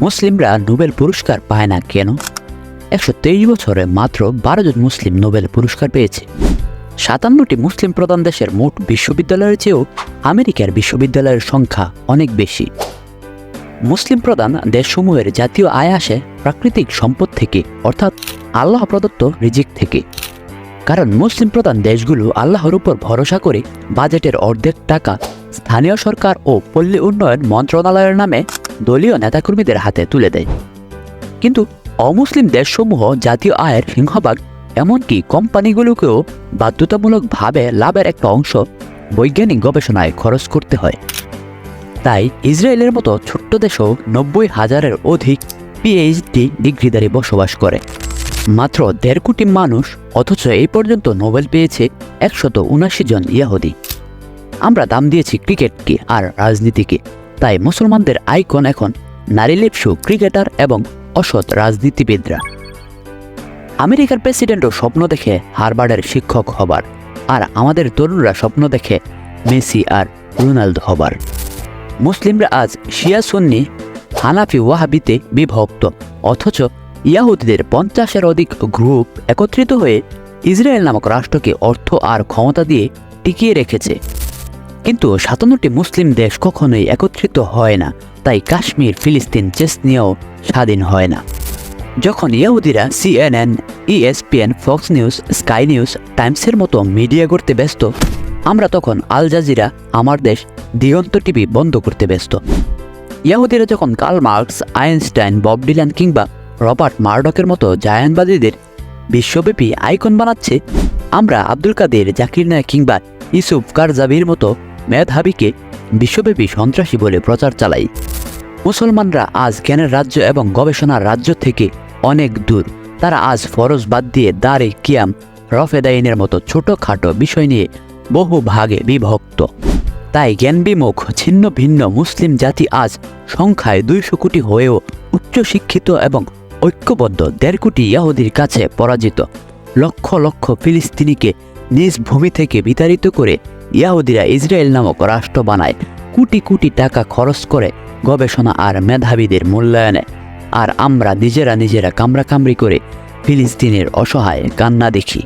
মুসলিমরা নোবেল পুরস্কার পায় না কেন? একশো তেইশ বছরে মাত্র বারো জন মুসলিম নোবেল পুরস্কার পেয়েছে। সাতান্নটি মুসলিম প্রধান দেশের মোট বিশ্ববিদ্যালয়ের চেয়েও আমেরিকার বিশ্ববিদ্যালয়ের সংখ্যা অনেক বেশি। মুসলিম প্রধান দেশসমূহের জাতীয় আয় আসে প্রাকৃতিক সম্পদ থেকে, অর্থাৎ আল্লাহ প্রদত্ত রিজিক থেকে। কারণ মুসলিম প্রধান দেশগুলো আল্লাহর উপর ভরসা করে বাজেটের অর্ধেক টাকা স্থানীয় সরকার ও পল্লী উন্নয়ন মন্ত্রণালয়ের নামে দলীয় নেতাকর্মীদের হাতে তুলে দেয়। কিন্তু অমুসলিম দেশসমূহ জাতীয় আয়ের সিংহভাগ, এমনকি কোম্পানিগুলোকেও বাধ্যতামূলকভাবে লাভের একটা অংশ বৈজ্ঞানিক গবেষণায় খরচ করতে হয়। তাই ইসরায়েলের মতো ছোট্ট দেশেও নব্বই হাজারের অধিক পিএইচডি ডিগ্রিধারী বসবাস করে। মাত্র দেড় কোটি মানুষ, অথচ এই পর্যন্ত নোবেল পেয়েছে একশত উনাশি জন ইয়াহুদি। আমরা দাম দিয়েছি ক্রিকেটকে আর রাজনীতিকে। তাই মুসলমানদের আইকন এখন নারী লিপসু, ক্রিকেটার এবং অসৎ রাজনীতিবিদরা। আমেরিকার প্রেসিডেন্টও স্বপ্ন দেখে হারবার্ডের শিক্ষক হবার আর আমাদের তরুণরা স্বপ্ন দেখে মেসি আর রোনাল্ডো হবার। মুসলিমরা আজ শিয়া সুন্নি হানাফি ওয়াহাবিতে বিভক্ত, অথচ ইয়াহুদিদের পঞ্চাশের অধিক গ্রুপ একত্রিত হয়ে ইসরায়েল নামক রাষ্ট্রকে অর্থ আর ক্ষমতা দিয়ে টিকিয়ে রেখেছে। কিন্তু সাতান্নটি মুসলিম দেশ কখনোই একত্রিত হয় না, তাই কাশ্মীর, ফিলিস্তিন চেসনিয়াও স্বাধীন হয় না। যখন ইহুদিরা CNN, ESPN, Fox News, Sky News, টাইমসের মতো মিডিয়া করতে ব্যস্ত, আমরা তখন আল জাজিরা, আমার দেশ, দিগন্ত টিভি বন্ধ করতে ব্যস্ত। ইয়াহুদিরা যখন Karl Marx, Einstein, Bob Dylan কিংবা রবার্ট মার্ডকের মতো জায়ানবাদীদের বিশ্বব্যাপী আইকন বানাচ্ছে, আমরা আব্দুল কাদের, জাকির নায়ক কিংবা ইসুফ কারজাবির মতো মেধাবীকে বিশ্বব্যাপী সন্ত্রাসী বলে প্রচার চালাই মুসলমানরা আজ জ্ঞানের রাজ্য এবং গবেষণার রাজ্য থেকে অনেক দূর। তারা আজ ফরজ বাদ দিয়ে দারে কিয়াম, রফেদাইনের মতো ছোটোখাটো বিষয় নিয়ে বহু ভাগে বিভক্ত। তাই জ্ঞানবিমুখ, ছিন্ন ভিন্ন মুসলিম জাতি আজ সংখ্যায় দুইশো কোটি হয়েও উচ্চশিক্ষিত এবং ঐক্যবদ্ধ দেড় কোটি ইয়াহুদির কাছে পরাজিত। লক্ষ লক্ষ ফিলিস্তিনিকে নিজ ভূমি থেকে বিতাড়িত করে ইয়াহুদিরা ইসরায়েল নামক রাষ্ট্র বানায়। কোটি কোটি টাকা খরচ করে গবেষণা আর মেধাবীদের মূল্যায়নে। আর আমরা নিজেরা নিজেরা কামড়াকামড়ি করে ফিলিস্তিনের অসহায় কান্না দেখি।